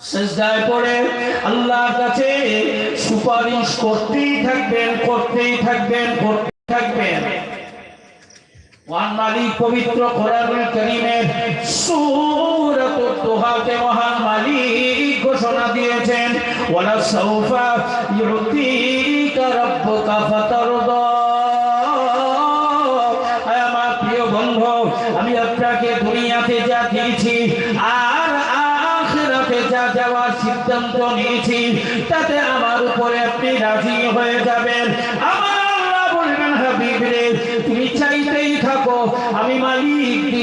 সেজদায় পড়ে আল্লাহর কাছে সুপারিশ করতেই থাকবেন করতেই থাকবেন করতে থাকবেন। ওয়ান মালিক পবিত্র কোরআনুল কারীমের সূরাতুত দুহাতে মহান মালিক ঘোষণা দিয়েছেন, ওয়ালা সাউফা ইউতিকা রাব্বুকা ফাতারদা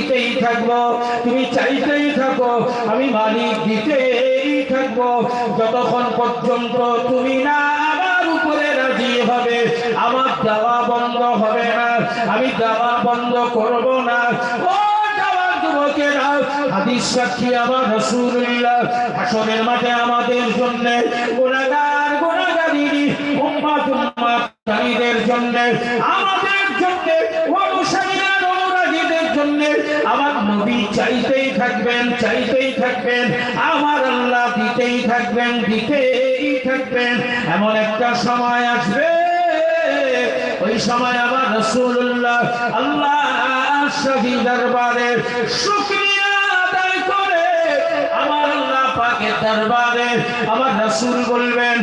দিতেই থাকব, তুমি চাইতেই থাকো, আমি মালিক দিতেই থাকব। যতক্ষণ পর্যন্ত তুমি না আমার উপরে রাজি হবে, আমার দেওয়া বন্ধ হবে না, আমি দেওয়া বন্ধ করব না। আমাদের জন্য নবী চাইতেই থাকবেন চাইতেই থাকবেন। আমার আল্লাহ দিতেই থাকবেন দিতেই থাকবেন। এমন একটা সময় আসবে, ওই সময় আমার রাসূলুল্লাহ আল্লাহ শাহী দরবারে করে আমার আল্লাহ পাকের দরবারে আমার রাসূল বলবেন,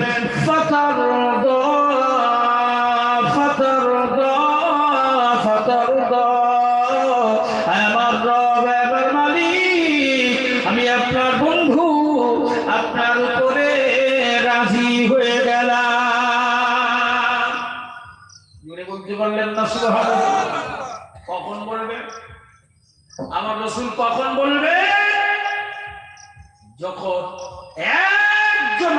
ফাতারদা জোরে বলতে পারলেন না কখন বলবে? আমার রসুল কখন বলবে? যখন একজন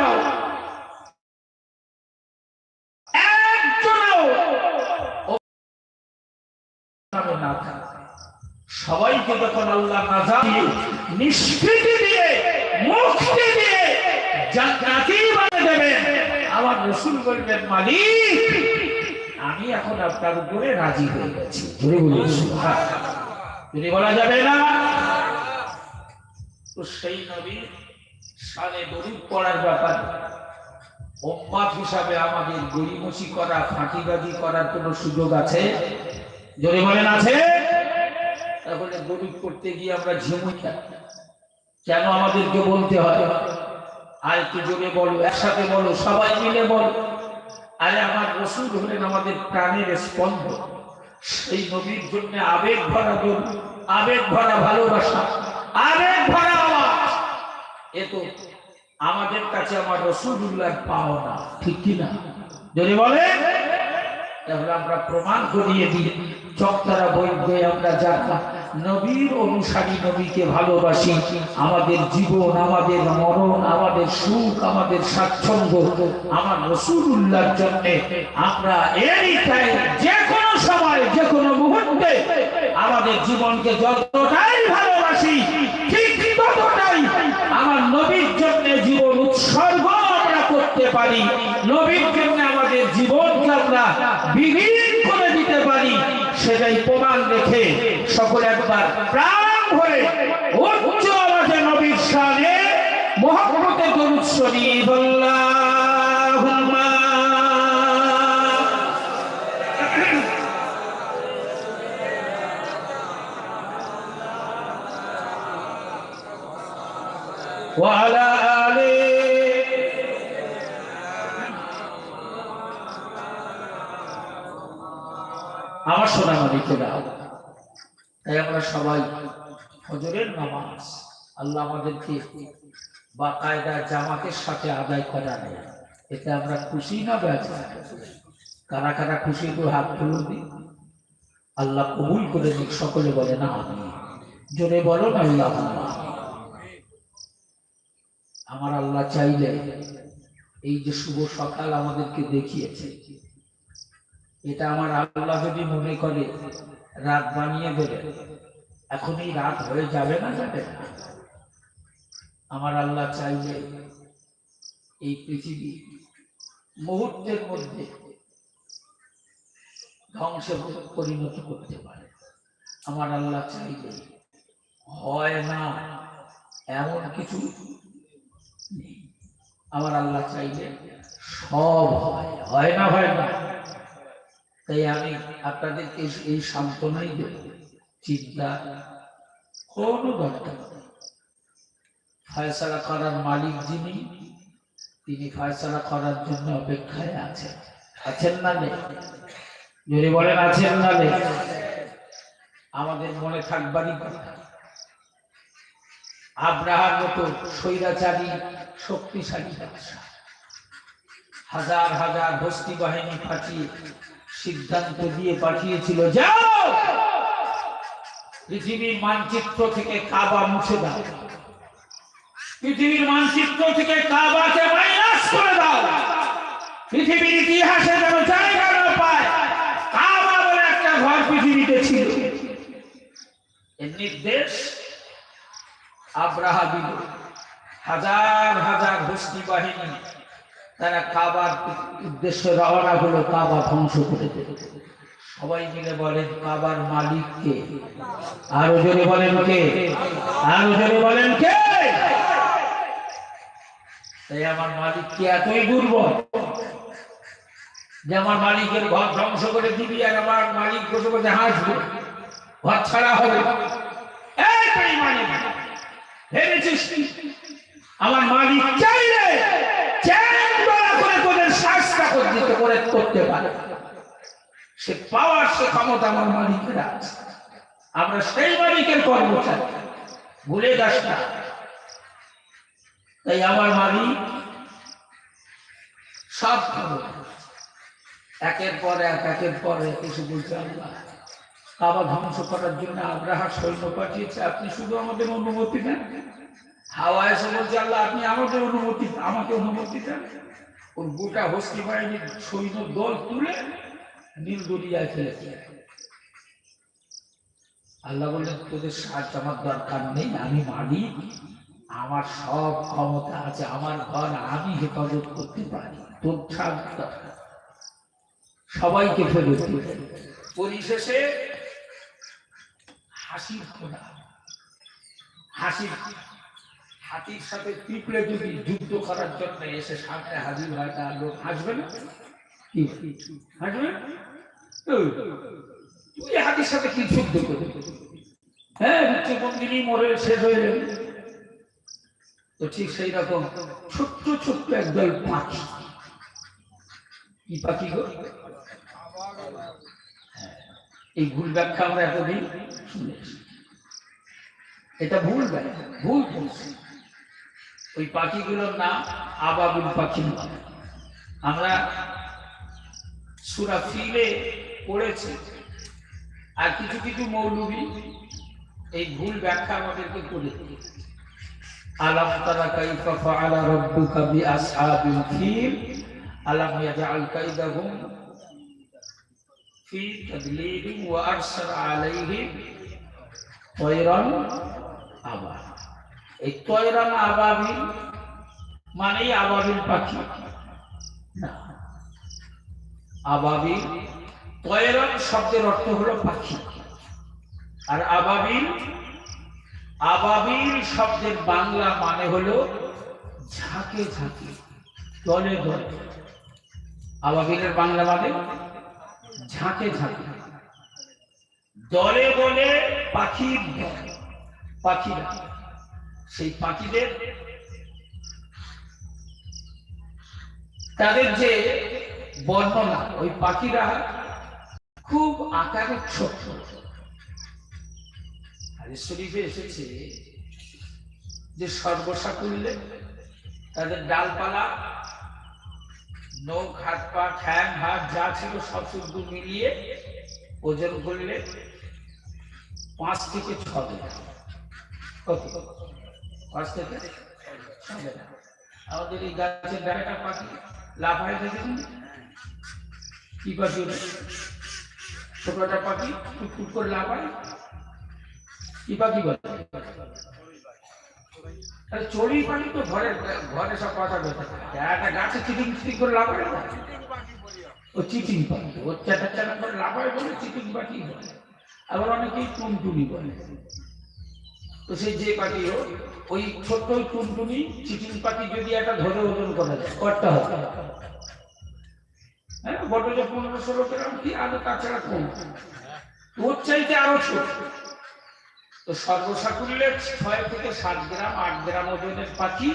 সবাইকে যখন আল্লাহ নিষ্কৃতি দিয়ে, মুক্তি দিয়ে জান্নাতি বানিয়ে দেবেন, আমার রসুল বলবেন, মালিক আমি এখন আপনার উপরে রাজি হয়ে গেছি। যদি বলা যাবে না তো সেই নবী সালে গরিব পড়ার ব্যাপার। উম্মাত হিসাবে আমাদের গরিমসি করা ফাঁকিবাজি করার কোনো সুযোগ আছে? যদি বলেন আছে তাহলে গরিব করতে গিয়ে আমরা ঝিমুই কেন? আমাদেরকে বলতে হয়? আর একটু জোরে বলো একসাথে বলো সবাই মিলে বলো। আরে আমার রসুল হলেন আমাদের প্রাণের স্পন্দ সেই নবীর জন্য আবেগ ভরা দরুদ আবেগ ভরা ভালোবাসা, আবেগ ভরা আওয়াজ। এ তো আমাদের কাছে আমার রসুল্লাহ পাওনা, ঠিক কিনা যদি বলে, তাহলে আমরা প্রমাণ করিয়ে দিই চক্তারা বই আমরা জানলাম নবীর অনুসারী নবীকে ভালোবাসি। আমাদের জীবন, আমাদের মরণ, আমাদের সুখ, আমাদের স্বাচ্ছন্দ্য, আমার রসুল্লাহর জন্য আমরা এরই চাই যে কোনো সময় যে কোনো মুহূর্তে আমাদের জীবনকে যতটাই ভালোবাসি, ঠিক ততটাই আমার নবীর জন্য জীবন উৎসর্গ আমরা করতে পারি। নবীর জন্য আমাদের জীবনকে আমরা পারি সেটাই প্রমাণ রেখে সকলে একবার প্রাণ ভরে উচ্চ আওয়াজে নবীর সামনে মহাপ্রভুতে দরুদ শরীফ আল্লাহুম্মা وعلى আমার আল্লাহ খুশি না কারা কারা খুশি তো হাত আল্লাহ কবুল করে দিক সকলে বলে না আমি জোরে বলো না, আল্লাহ আমার আল্লাহ চাইলে এই যে শুভ সকাল আমাদেরকে দেখিয়েছে এটা আমার আল্লাহ যদি মনে করে, রাত বানিয়ে দেবে এখন এই রাত হয়ে যাবে না যাবে? আমার আল্লাহ চাইলে এই পৃথিবী মুহূর্তের মধ্যে ধ্বংসে পরিণত করতে পারে। আমার আল্লাহ চাইলে হয় না, এমন কিছু আমার আল্লাহ চাইলে সব হয় হয় না হয় না। তাই আমি আপনাদেরকে এই- সান্ত্বনাই দেব। চিন্তা কোনো দরকার। ফয়সালা করার মালিক যিনি, তিনি ফয়সালা করার জন্য অপেক্ষায় আছেন। আছেন না নেই যদি বলেন আছেন না নেই আমাদের মনে থাকবারই কথা। আব্রাহার মতো স্বৈরাচারী, শক্তিশালী ব্যবসা হাজার হাজার হস্তি বাহিনী পাঠিয়ে সিদ্ধান্ত দিয়ে পাঠিয়েছিল, যাও! পৃথিবীর মানচিত্র থেকে কাবা মুছে দাও। পৃথিবীর মানচিত্র থেকে কাবাকে মাইনাস করে দাও। পৃথিবীর ইতিহাসে যেন জায়গা না পায়, কাবা বলে একটা ঘর পৃথিবীতে ছিল। এর নির্দেশ আব্রাহা দিল হাজার হাজার হস্তি বাহিনী তারা কাবার উদ্দেশ্যে রওনা হলো, কাবা ধ্বংস করে দেবে সবাই মিলে বলেন, কাবার মালিক কে? আরও জোরে বলেন কে? আরও জোরে বলেন কে? তাই আমার মালিক কি এতই দুর্বল? যে আমার মালিকের ঘর ধ্বংস করে দিবি আর আমার মালিক বসে বসে হাসবে। ঘর ছাড়া হবে। আমার মালিক চাইলে চ্যাং দোলা করে তোদের শাস্তা করতে পারে। সে পাওয়ার সে ক্ষমতা আমার মালিকের আছে। আমরা সেই মালিকের কর্মচারী। ভুলে যাস না। তাই আমার মালিক সব খবর একের পর এক, একের পর এসে বলছে, আল্লাহ কাবা ধ্বংস করার জন্য আগ্রাহার সৈন্য পাঠিয়েছে। আপনি শুধু আমাদের অনুমতি দেন? হাওয়া এসে বলছে, আল্লাহ, আপনি আমাদের অনুমতি, আমাকে অনুমতি দেন। ওর গোটা হস্তি বাহিনীর সৈন্য দল তুলে নীল দরিয়ায় ফেলেছে আল্লাহ বললেন, তোদের সাহায্য আমার দরকার নেই, আমি মালিক। আমার সব ক্ষমতা আছে, আমার ঘর আমি হেফাজত করতে পারি। তোর সাহায্য সবাইকে দিল। পরিশেষে হাসির খোলা হাসির হাতির সাথে পিঁপড়ে যদি যুদ্ধ করার জন্য এসে সামনে হাজির হয় তা লোক হাসবে না? হাসবে? তুই হাতির সাথে কি যুদ্ধ করবি? হ্যাঁ মরে শেষ হয়ে তো ঠিক সেই রকম ছোট্ট ছোট্ট একদল পাখি। কি পাখি গো? হ্যাঁ, এই ভুল ব্যাখ্যা আমরা এতদিন শুনেছি। এটা ভুল ব্যাখ্যা ভুল বলছি। ওই পাখিগুলোর নাম আবাবুল পাখি। আমরা সুরা ফিলে পড়েছি। আর কিছু কিছু মৌলবী এই ভুল ব্যাখ্যা আমাদেরকে করে আলাম তারা কাইফা ফাআলা রাব্বুকা ফিল? আলাম ইয়াজআল কাইদাহুম ফি ওয়া আরসালা আলাইহিম এই তয়রান আবাবিল মানেই আবাবিল পাখি। আবাবিল তয়রান শব্দের অর্থ হলো পাখি। আর আবাবিল আবাবিল শব্দের বাংলা মানে হলো ঝাঁকে ঝাঁকে দলে দলে। আবাবিলের বাংলা মানে ঝাঁকে ঝাঁকে। দলে পাখির দল, পাখিরা। সেই পাখিদের তাদের যে বর্ণনা, ওই পাখিরা খুব আকারে ছোট। শরীফে এসেছে যে সর্বসাকুল্যে তাদের ডালপালা, নখ, হাত, পা, ঠ্যাং, হাত, যা ছিল সব শুদ্ধ মিলিয়ে ওজন করলে পাঁচ থেকে ছ কত? আমাদের এই গাছের ডাঁটা পাখি, লাফায় দেখেছেন? কি পাখি ওটা? ছোটটা পাখি, টুকটুক করে লাফায়? কি পাখি বলে? তাহলে চড়ুই পাখি তো ঘরে ঘরে সব কথা বলতে একটা গাছে চিটিং চিটিং করে লাফায় ও চিটিং পাখি, ও চাটা চাটা করে লাফায় বলে, চিটিং পাখি বলে। আবার অনেকেই টুনটুনি বলে। তো সেই যে পাখি হোক ওই ছোট্ট টুনটুনি চিটিং পাখি যদি একটা ধরে ওজন করা যায় হবে। হ্যাঁ বড় যে পনেরো ষোলো গ্রাম কি আরও তাছাড়া কম? ওর চাইতে আরও ছোট। তো সর্বসাকুল্যে ছয় থেকে সাত গ্রাম, আট গ্রাম ওজনের পাখি।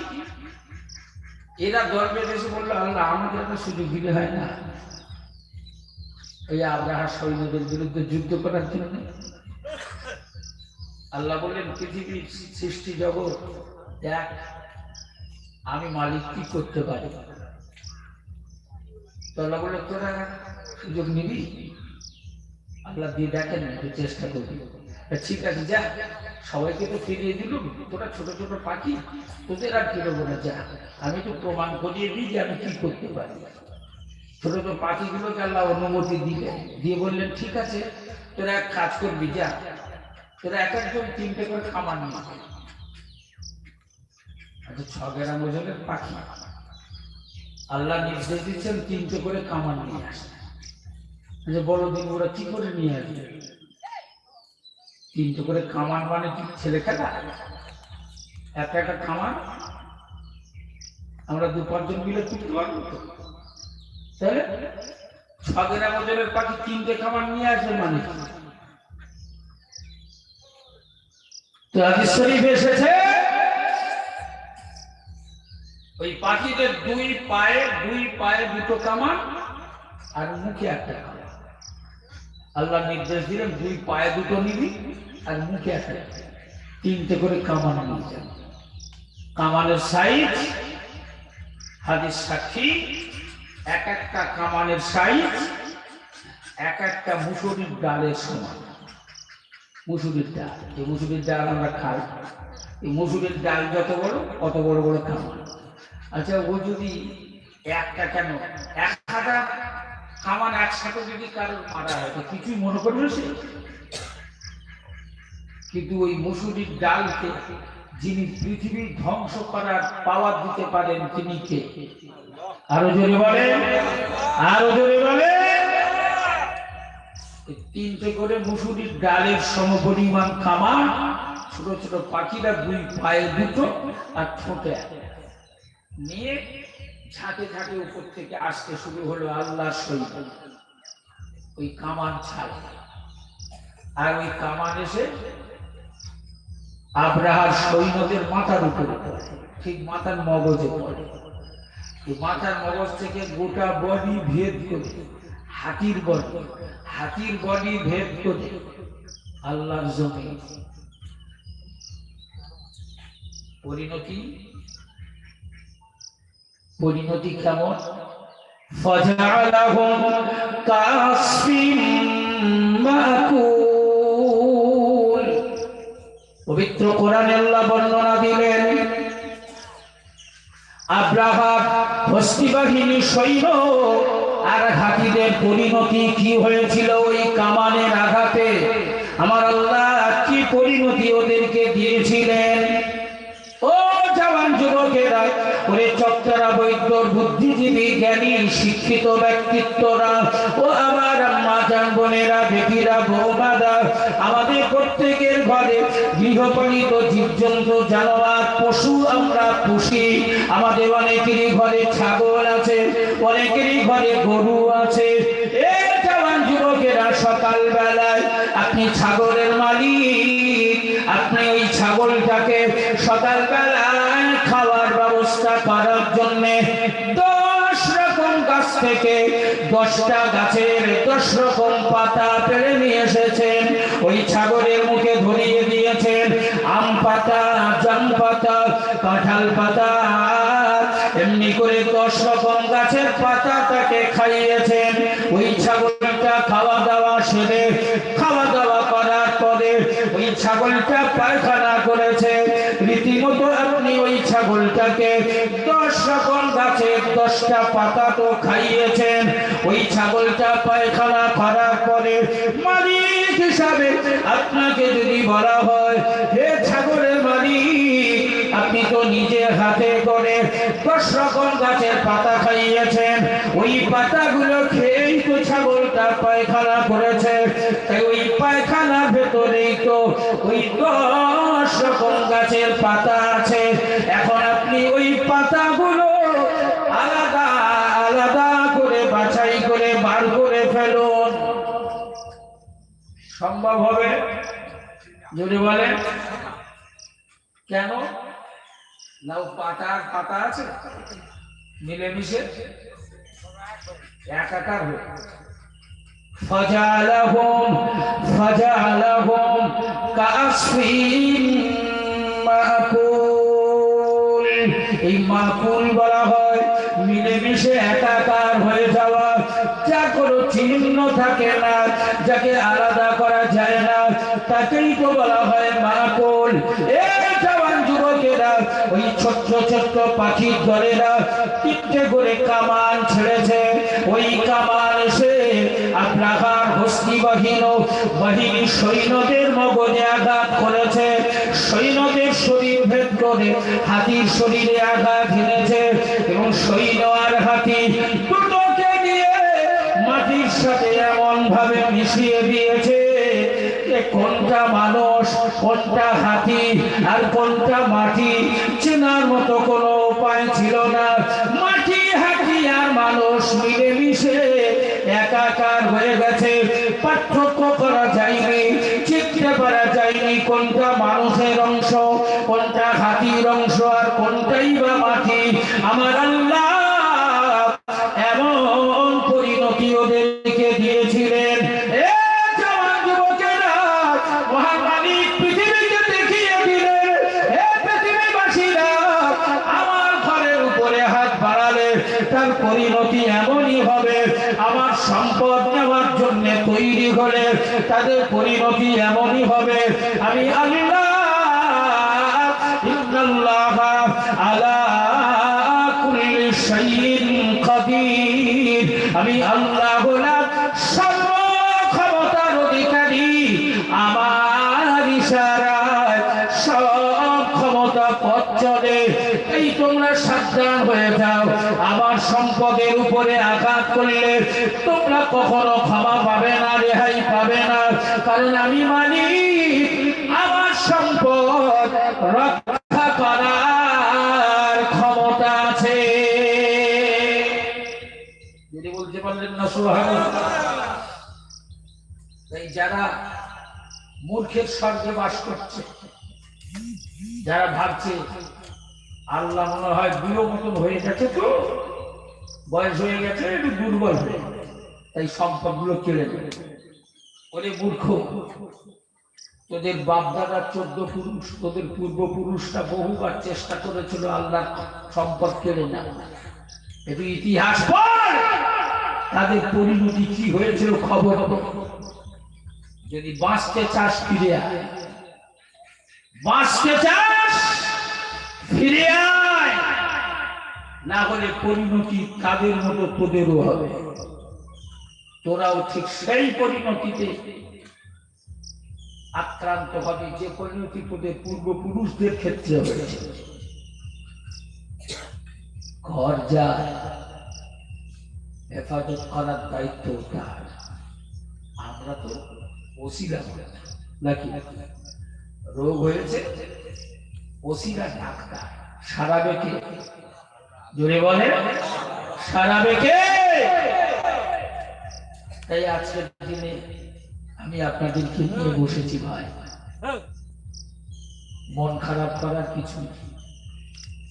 এরা গর্বে এসে বলল, আল্লাহ, আমাদের একটা সুযোগ দিলে হয় না। এই আব্রাহার সৈন্যদের বিরুদ্ধে যুদ্ধ করার জন্য আল্লাহ বললেন, পৃথিবীর সৃষ্টি জগৎ, দেখ, আমি মালিক কি করতে পারি? আল্লাহ বললেন, তোরা সুযোগ নিবি? আল্লাহ দিয়ে দেখেন, একটু চেষ্টা করবি। ঠিক আছে, যা, সবাইকে তো ফিরিয়ে দিল তোরা ছোট ছোট পাখি, তোদের আর ফিরবো না, যা। আমি তো প্রমাণ করিয়ে দিই যে আমি কি করতে পারি। ছোট ছোট পাখিগুলোকে আল্লাহ অনুমতি দিলেন দিয়ে বললেন, ঠিক আছে, তোরা এক কাজ করবি, যা। তোরা এক একজন তিনটে করে খামার নিয়ে আয়। আচ্ছা ছ গ্রাম ওজনের পাখি। আল্লাহ নির্দেশ দিচ্ছেন তিনটে করে কামান নিয়ে আসে। যে বড়দিন ওরা কি করে নিয়ে আসবে? তিনটে করে কামান মানে কি? ছেলে খেলা? একটা একটা কামান আমরা দু পাঁচজন মিলে তুলতে পারব তো? তাহলে ছ গ্রাম ওজনের পাখি তিনটে কামান নিয়ে আসবে মানে কি? তো এসেছে। ওই পাখিদের দুই পায়ে দুই পায়ে দুটো কামান আর মুখে একটা কামান। আল্লাহ নির্দেশ দিলেন, দুই পায়ে দুটো নিবি আর মুখে একটা তিনটে করে কামান নিয়ে কামানের সাইজ, হাদিস সাক্ষী, এক একটা কামানের সাইজ, এক একটা মুসুরির ডালের সমান। মুসুরির ডাল। এই মুসুরির ডাল আমরা খাই। এই মুসুরির ডাল যত বড় অত বড় বড় কামান আচ্ছা ও যদি একটা কেন? এক হাজার কামান একসাথে যদি কারোর মারা হয়, তো কিছুই মনে করবে সে? কিন্তু ওই মুসুরির ডালকে যিনি পৃথিবী ধ্বংস করার পাওয়ার দিতে পারেন, তিনি কে? আরও জোরে বলে আরও জোরে বলে এই তিনটে করে মুসুরির ডালের সমপরিমাণ কামান ছোট ছোট পাখিরা দুই পায়ে দুটো আর ঠোঁটে। নিয়ে ঝাঁকে ঝাঁকে উপর থেকে আসতে শুরু হলো আল্লাহ সৈন্য। ওই কামান ছাড় আর ওই কামান এসে আব্রাহার সৈন্যদের মাথার উপরে ঠিক মাথার মগজে পড়ে। মাথার মগজ থেকে গোটা বডি ভেদ করে হাতির বডি হাতির বডি ভেদ করে আল্লাহর জমি পরিণতি পরিণতি কেমন فجعلهم كعصف مأكول পবিত্র কোরআনে আল্লাহ বর্ণনা দিলেন আব্রাহাম হস্তি বাহিনী সৈন্য আর হাতিদের পরিণতি কি হয়েছিল ওই কামানের আঘাতে? আমার আল্লাহ কি পরিণতি ওদেরকে দিয়েছিলেন? ও জওয়ান যুবকেরা, ওরে বৈদ্য বুদ্ধিজীবী, জ্ঞানী, শিক্ষিত ব্যক্তিত্বরা, ও আমার মা জান বোনেরা, বেটিরা আমাদের প্রত্যেকের ঘরে গৃহপালিত জীবজন্তু, জানোয়ার, পশু আমরা পুষি। আমাদের অনেকেরই ঘরে ছাগল আছে, অনেকেরই ঘরে গরু আছে। যুবকেরা সকাল বেলায় আপনি ছাগলের মালিক, আপনি ওই ছাগলটাকে সকাল বেলায় খাওয়ার ব্যবস্থা করার জন্য থেকে দশটা গাছের দশ রকম পাতা পেরে নিয়ে এসেছেন। ওই ছাগলের মুখে ধরিয়ে দিয়েছেন। আম পাতা, জাম পাতা, কাঁঠাল পাতা, এমনি করে দশ রকম গাছের পাতা তাকে খাইয়েছেন। ওই ছাগলটা খাওয়া দাওয়া সেরে, খাওয়া দাওয়া করার পরে ওই ছাগলটা পায়খানা করেছে। রীতিমতো আপনি ওই ছাগলটাকে দশটা পাতা তো খাইয়েছেন। ওই ছাগলটা পায়খানা করার পরে মালিক হিসাবে আপনাকে যদি বলা হয়, হে ছাগলের মালিক, আপনি তো নিজের হাতে করে দশ রকম গাছের পাতা খাইয়েছেন। ওই পাতাগুলো খেয়েই তো ছাগলটা পায়খানা করেছে। তাই ওই পায়খানার ভেতরেই তো ওই দশ রকম গাছের পাতা আছে। এখন আপনি ওই পাতাগুলো করে ফেলুন সম্ভব হবে যদি বলেন কেন লাউ পাতা আর পাতা আছে মিলেমিশে একাকার হয়ে فجعلهم فجعلهم كعصف মাকুল এই মাকুল বলা হয় মিলেমিশে একাকার হয়ে যাওয়া যা কোনো চিহ্ন থাকে না, যাকে আলাদা করা যায় না, তাকেই তো বলা হয় মাকুল। যুবকেরা ওই ছোট্ট ছোট্ট করে কামান ওই বাহিনী সৈন্যদের মগজে আঘাত করেছে। সৈন্যদের শরীর ভেদ করে হাতির শরীরে আঘাত হেনেছে এবং সৈন্য আর সাথে এমন ভাবে মিশিয়ে দিয়েছে কোনটা মানুষ, কোনটা হাতি আর কোনটা মাটি চেনার মতো কোনো উপায় ছিল না। মাটি, হাতি আর মানুষ মিলেমিশে একাকার হয়ে গেছে। পার্থক্য করা যায়নি, চিনতে পারা যায়নি কোনটা মানুষের অংশ, কোনটা হাতির অংশ আর কোনটাই বা মাটি। আমার তার পরিণতি এমনই হবে। আমার সম্পদ নেওয়ার জন্য তৈরি হলে তাদের পরিণতি এমনই হবে। আমি আল্লাহ, ইন্নাল্লাহা আমি আল্লাহ সম্পদের উপরে আঘাত করলে তোমরা কখনো ক্ষমা পাবে না, রেহাই পাবে না। কারণ আমি মানি, আমার সম্পদ রক্ষা করার ক্ষমতা আছে। বলতে পারলেন না তাই যারা মূর্খের স্বর্গে বাস করছে, যারা ভাবছে, আল্লাহ মনে হয় বুড়ো মতন হয়ে গেছে তো? বয়স হয়ে গেছে, একটু দুর্বল তাই সম্পদগুলো কেড়ে নেবে ওরে মূর্খ, তোদের বাপদাদার চোদ্দ পুরুষ, তোদের পূর্বপুরুষরা বহুবার চেষ্টা করেছিল আল্লাহ সম্পদ কেড়ে না একটু ইতিহাস তাদের পরিণতি কি হয়েছিল খবর যদি বাঁচতে চাস ফিরে আয়। বাঁচতে চাস, ফিরে আয়। না হলে পরিণতি তাদের মতো তোদেরও হবে। তোরাও ঠিক সেই পরিণতিতে আক্রান্ত হবে, যে পরিণতি তোদের পূর্বপুরুষদের ক্ষেত্রে হয়েছে। ঘর যা হেফাজত করার দায়িত্ব তার। আমরা তো ওসিলা নাকি? রোগ হয়েছে ওসিলা ডাক্তার সারাবে কে জোরে বলে তাই আজকের দিনে আমি নিয়ে বসেছি ভাই। মন খারাপ করার কিছু নেই।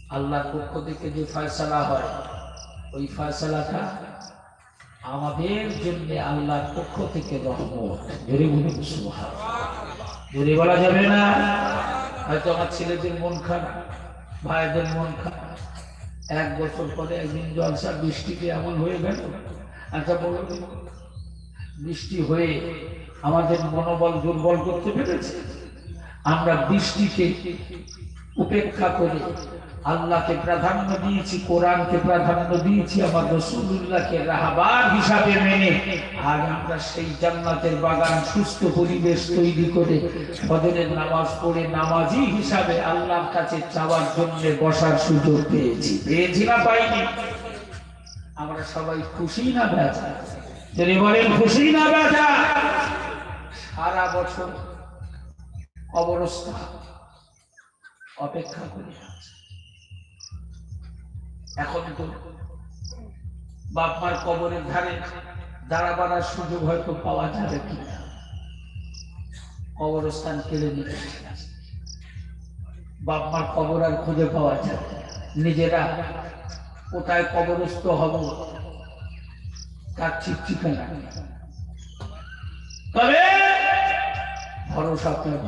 আল্লাহর পক্ষ থেকে যে ফয়সালা হয়, ওই ফয়সালাটা আমাদের জন্য আল্লাহর পক্ষ থেকে রহমত। জোরে বলা যাবে না? হয়তো আমার ছেলেদের মন খারাপ, ভাইদের মন খারাপ। এক বছর পরে একদিন জলসা বৃষ্টিতে এমন হয়ে গেল। আচ্ছা বলো বৃষ্টি হয়ে আমাদের মনোবল দুর্বল করতে পেরেছে? আমরা বৃষ্টিকে উপেক্ষা করে আল্লাহকে প্রাধান্য দিয়েছি, কোরআনকে প্রাধান্য দিয়েছি, আমার রসুল্লাহকে রাহাবার হিসাবে মেনে। আজ আমরা সেই জান্নাতের বাগান, সুস্থ পরিবেশ তৈরি করে ফজরের নামাজ পড়ে নামাজি হিসাবে আল্লাহর কাছে চাওয়ার জন্য বসার সুযোগ পেয়েছি। পেয়েছি না পাইনি। আমরা সবাই খুশি না বেচা যদি বলেন, খুশি না বেচা সারা বছর কবরস্থান অপেক্ষা করে আছে। এখন তো বাপ কবরের ধারে দাঁড়াবার সুযোগ হয়তো পাওয়া যাবে কিনা। কবরস্থান কেড়ে নিতে চাইছে। বাপ মার কবর আর খুঁজে পাওয়া যাবে নিজেরা কোথায় কবরস্থ হব তার ঠিক ঠিকানা তবে ভরসা আপনার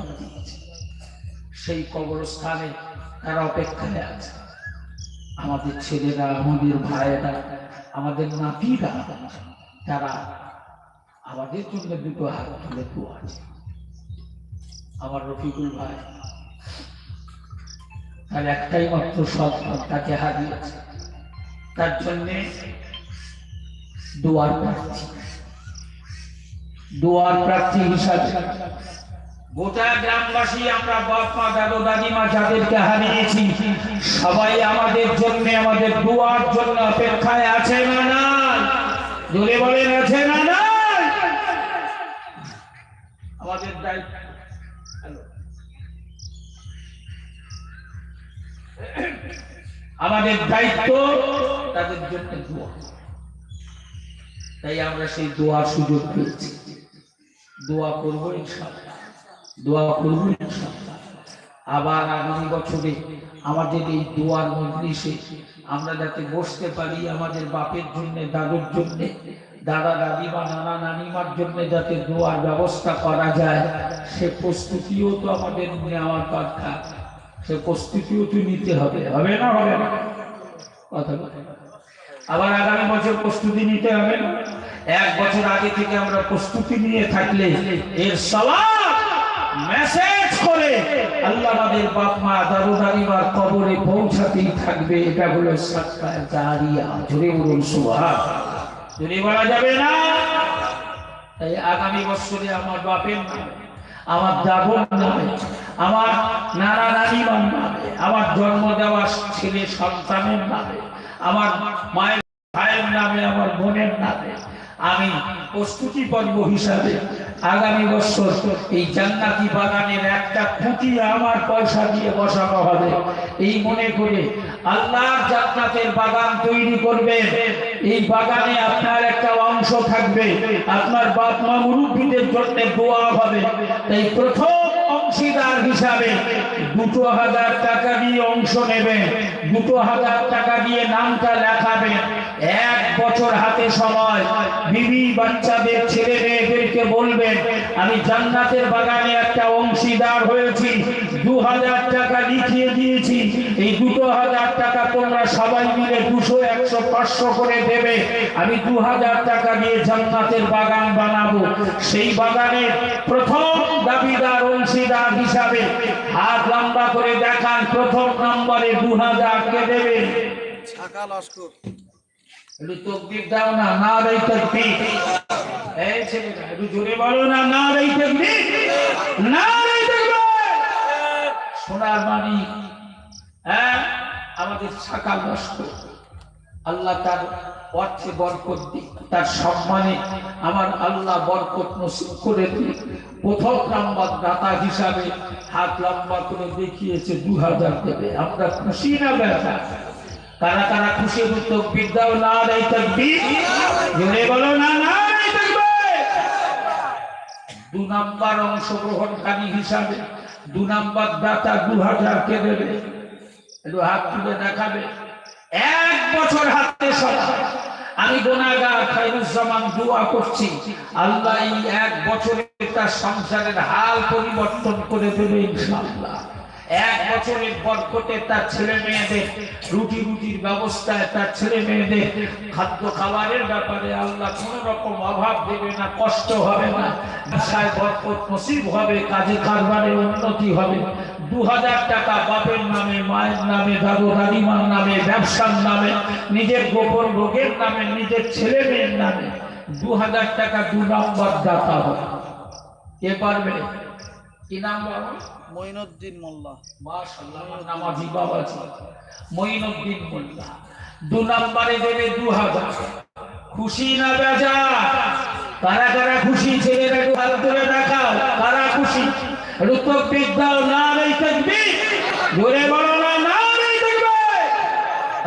সেই কবরস্থানে তারা অপেক্ষায় আছে। আমাদের ছেলেরা, আমাদের ভাইয়েরা, আমাদের নাতিরা, তারা আমাদের জন্য দুটো হাত তুলে দোয়া আছে। আমার রফিকুল ভাই, তার একটাই মাত্র সন্তান, তাকে হারিয়েছে। তার জন্যে দোয়ার প্রার্থী দোয়ার প্রার্থী হিসাবে গোটা গ্রামবাসী, আমরা বাপ মা দাদু, দাদিমা যাদেরকে হারিয়েছি, সবাই আমাদের জন্য, আমাদের দোয়ার জন্য অপেক্ষায় আছে না না বলেন, আছে না না আমাদের দায়িত্ব। আমাদের দায়িত্ব তাদের জন্য দোয়া। তাই আমরা সেই দোয়ার সুযোগ পেয়েছি। দোয়া করব দোয়া করব আবার আগামী বছরে আমাদের এই দোয়ার মজলিসে আমরা যাতে বসতে পারি আমাদের বাপের দাদুর দাদা দাদি বা নানা, নানিমার যাতে দোয়ার ব্যবস্থা করা যায়, সে প্রস্তুতিও তো আমাদের নেওয়ার সে প্রস্তুতিও তো নিতে হবে হবে না হবে না? কথা আবার আগামী বছর প্রস্তুতি নিতে হবে এক বছর আগে থেকে আমরা প্রস্তুতি নিয়ে থাকলে এর সবাব মেসেজ করে, আল্লাহ বাপ মা, দাদু কবরে পৌঁছাতেই থাকবে। এটা হলো বলুন বলা যাবে না? তাই আগামী বছরে আমার বাপের আমার নামে, আমার নানা আমার জন্ম দেওয়া ছেলে সন্তানের নামে, আমার মায়ের ভাইয়ের নামে, আমার বোনের নামে, আমি প্রস্তুতি পর্ব হিসাবে আগামী বছর এই জান্নাতি বাগানের একটা খুঁটি আমার পয়সা দিয়ে বসানো হবে। এই মনে করে আল্লাহর জান্নাতের বাগান তৈরি করবে। এই বাগানে আপনার একটা অংশ থাকবে। আপনার বাপ মা মুরব্বীদের জন্য দোয়া হবে। তাই প্রথম অংশীদার হিসাবে দুটো হাজার টাকা দিয়ে অংশ নেবেন। দুটো হাজার টাকা দিয়ে নামটা লেখাবেন। এক বছর হাতে সময়। বিবি বাচ্চাদের ছেলে মেয়েদেরকে বলবেন, আমি জান্নাতের বাগানে একটা অংশীদার হয়েছি। দু হাজার টাকা লিখিয়ে দিয়েছি। এই দুটো হাজার টাকা তোমরা সবাই মিলে দুশো, একশো, পাঁচশো করে দেবে। আমি দু হাজার টাকা দিয়ে জান্নাতের বাগান বানাবো। সেই বাগানের প্রথম দাবিদার অংশীদার হিসাবে হাত লম্বা করে দেখান, প্রথম নম্বরে দু হাজার কে দেবে ছাকা লস্কর। সোনার হ্যাঁ? আমাদের নষ্ট। আল্লাহ তার অর্থে বরকত দিক, তার সম্মানে আমার আল্লাহ বরকত নসিব করে দিক। প্রথম নাম্বার দাতা হিসাবে হাত লম্বা করে দেখিয়েছে দু হাজার দেবে। আমরা খুশি না বেড়া কারা কারা খুশি হতো বিদ্যাও না দেয় তকবীর জোরে বলো না না দু নাম্বার অংশগ্রহণকারী হিসাবে, দু নাম্বার দাতা দু হাজার কে দেবে। একটু হাত তুলে দেখাবে। এক বছর হাতে সরা। আমি গোনাগার খাইরুজ্জামান দোয়া করছি, আল্লাহ এক বছরে তার সংসারের হাল পরিবর্তন করে দেবে ইনশাআল্লাহ। এক বছরের বরকতে তার ছেলে মেয়েদের রুটি রুটির ব্যবস্থায় তার ছেলে মেয়েদের খাদ্য খাবারের ব্যাপারে আল্লাহ কোন রকম অভাব দেবে না, কষ্ট হবে না ব্যবসায় বরকত নসিব হবে, কাজে কারবারে উন্নতি হবে। দু হাজার টাকা বাপের নামে, মায়ের নামে, দাদু দাদিমার নামে, ব্যবসার নামে, নিজের গোপন রোগের নামে, নিজের ছেলে মেয়ের নামে। দু হাজার টাকা দু নম্বর দাতা হবে। কে পারবে? কি নাম বাবা মঈনুদ্দিন মোল্লা। মাশাআল্লাহ নামাজি বাবা ছিল মঈনুদ্দিন মোল্লা। দু নম্বরে দেবে দু হাজার। খুশি না বেজা কারা কারা খুশি ছেলেরা একটু হাত তুলে দেখাও কারা খুশি? দাও না রে তাকবীর জোরে বলো না না রে তাকবীর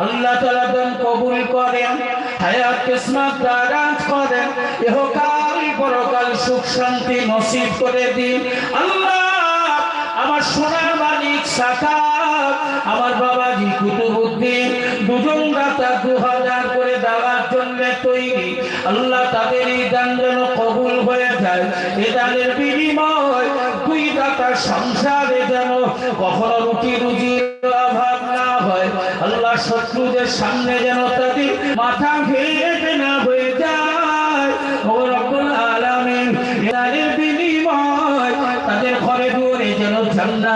আল্লাহ তাআলা দান কবুল করেন হায়াত কিসমত দারাজ করেন ইহকাল পরকাল সুখ শান্তি নসিব করে দিন। আল্লাহ, আমার সোনার মালিক সাকাত আমার বাবাজি কুতুবুদ্দিন, দুজন দাতা দু হাজার করে দেওয়ার জন্য তৈরি। আল্লাহ, তাদের এই দান যেন কবুল হয়ে যায়। এ দানের বিনিময় দুই দাতা সংসারে যেন কখনো রুটি রুজির অভাব না হয়। আল্লাহ, শত্রুদের সামনে যেন তাদের মাথা ঘেটে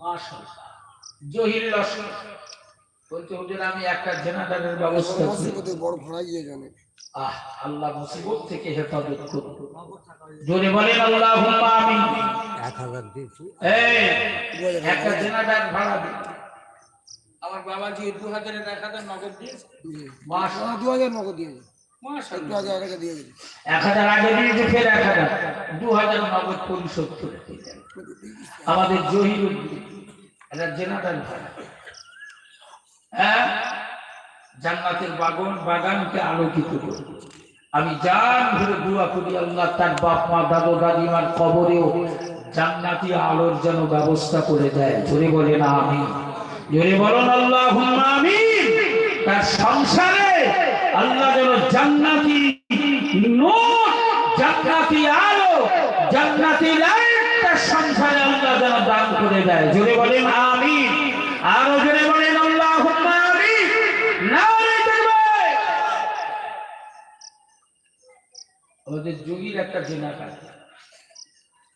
মাশাআল্লাহ। জহির লস্কর বলতে হুজুর আমি একটা জেনারেলের ব্যবস্থা করি। বড় ভাড়াই জানে। আহ আল্লাহ মুসিবত থেকে হেফাজত করুন। জোরে বলেন আল্লাহুম্মা আমিন। এক হাজার দিয়েছি এই একটা ভাড়া দিন। আমার বাবাজি নগদ দিয়েছে। দু হাজার নগদ দিয়েছি। একটু মাশাআল্লাহ আগে আগে দিয়ে দিয়েছি এক হাজার আগে দিয়েছে ফের এক হাজার। দু হাজার নগদ পরিশোধ করে আমাদের জহিরুদ্দিন এটা জেনারেল হ্যাঁ? জান্নাতের বাগান বাগানকে আলোকিত করে আমি জান ধরে দোয়া করি আল্লাহ তার বাপ মা দাদু দাদিমার কবরেও জান্নাতি আলোর যেন ব্যবস্থা করে দেয়। জোরে বলে না আমি জোরে বলেন আল্লাহ আমি তার সংসারে আল্লাহ যেন জান্নাতি নূর, জান্নাতি আলো, জান্নাতি লাইট তার সংসারে আল্লাহ যেন দান করে দেয়। জোরে বলেন আমি আরও জোরে বলেন আল্লাহ আমি নারে তাকবীর আমাদের যোগীর একটা জেনারেটর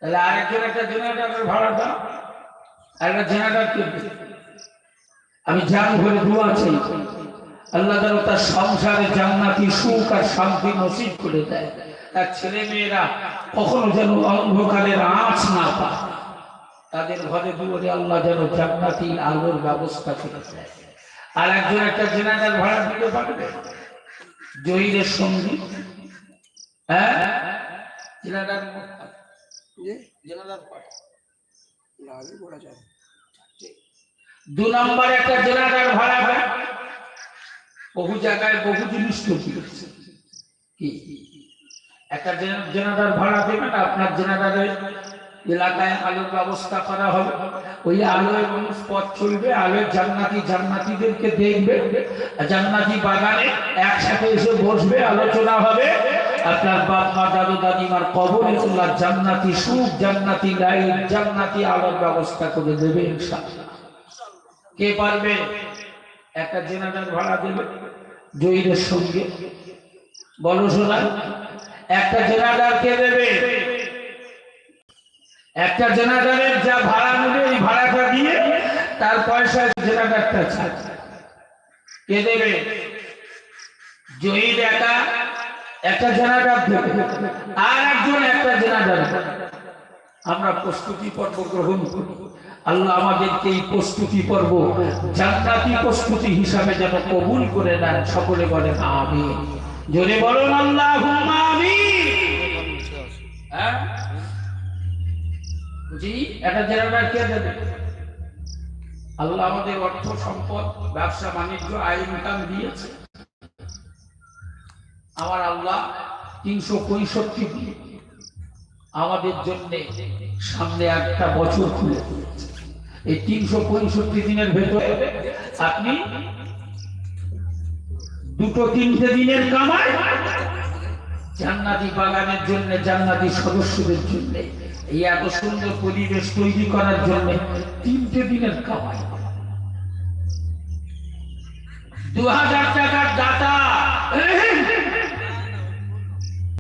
তাহলে আরেকজন একটা জেনারেটরের ভাড়া দাও। আরেকটা জেনারেটর কিনবে আমি জান ভরে দোয়া চাই। আল্লাহ যেন তার সংসারে জান্নাতি সুখ আর শান্তি নসিব করে দেয়। তার ছেলে মেয়েরা কখনো যেন অন্ধকারের আঁচ না পায়। তাদের ঘরে দুয়ারে আল্লাহ যেন জান্নাতি আলোর ব্যবস্থা করে দেয়। আর একজন একটা জেনারেল ভাড়া দিতে পারবে? জহিরের সঙ্গী? হ্যাঁ? দু নম্বর একটা জেনারেল ভাড়া বহু জায়গায় বহু জিনিস করছে কি? একটা জেনারেল ভাড়া দেবেন আপনার জেনারেলের এলাকায় আলোর ব্যবস্থা করা হবে। ওই আলোয় মানুষ পথ চলবে, আলোয় জান্নাতি জান্নাতিদেরকে দেখবে। জান্নাতি বাগানে একসাথে এসে বসবে, আলোচনা হবে। আপনার বাপ মা, দাদু, দাদিমার কবরে তোলা জান্নাতি সুখ, জান্নাতি লাইট জান্নাতি আলোর ব্যবস্থা করে দেবে ইনশাআল্লাহ। কে পারবে? একটা জেনারেল ভাড়া দেবে। জয়ীদের সঙ্গে। বলো শোনা, একটা জেনারেল কে দেবে। একটা জেনারেলের যা ভাড়া নেবে, ওই ভাড়াটা দিয়ে তার পয়সা জেনারেলটা ছাড়। কে দেবে? জয়ীর একা একটা জেনারেল দেবে, আর একজন একটা জেনারেল আমরা প্রস্তুতি পর্ব গ্রহণ করি। আল্লাহ আমাদেরকে এই প্রস্তুতি পর্ব জান্নাতি প্রস্তুতি হিসাবে যেন কবুল করে নেন। সকলে বলেন আমি জোরে বলুন আল্লাহ হ্যাঁ? জি আল্লাহ আমাদের অর্থ, সম্পদ, ব্যবসা, বাণিজ্য, আয়, ইনকাম দিয়েছে। আমার আল্লাহ তিনশো পঁয়ষট্টি আমাদের জন্য সামনে একটা বছর খুলে এই তিনশো পঁয়ষট্টি দিনের ভেতরে আপনি দুটো তিনটে দিনের কামাই জান্নাতি বাগানের জন্য, জান্নাতি সদস্যদের জন্য, এই এত সুন্দর পরিবেশ তৈরি করার জন্য তিনটে দিনের কামাই। দু হাজার টাকার দাতা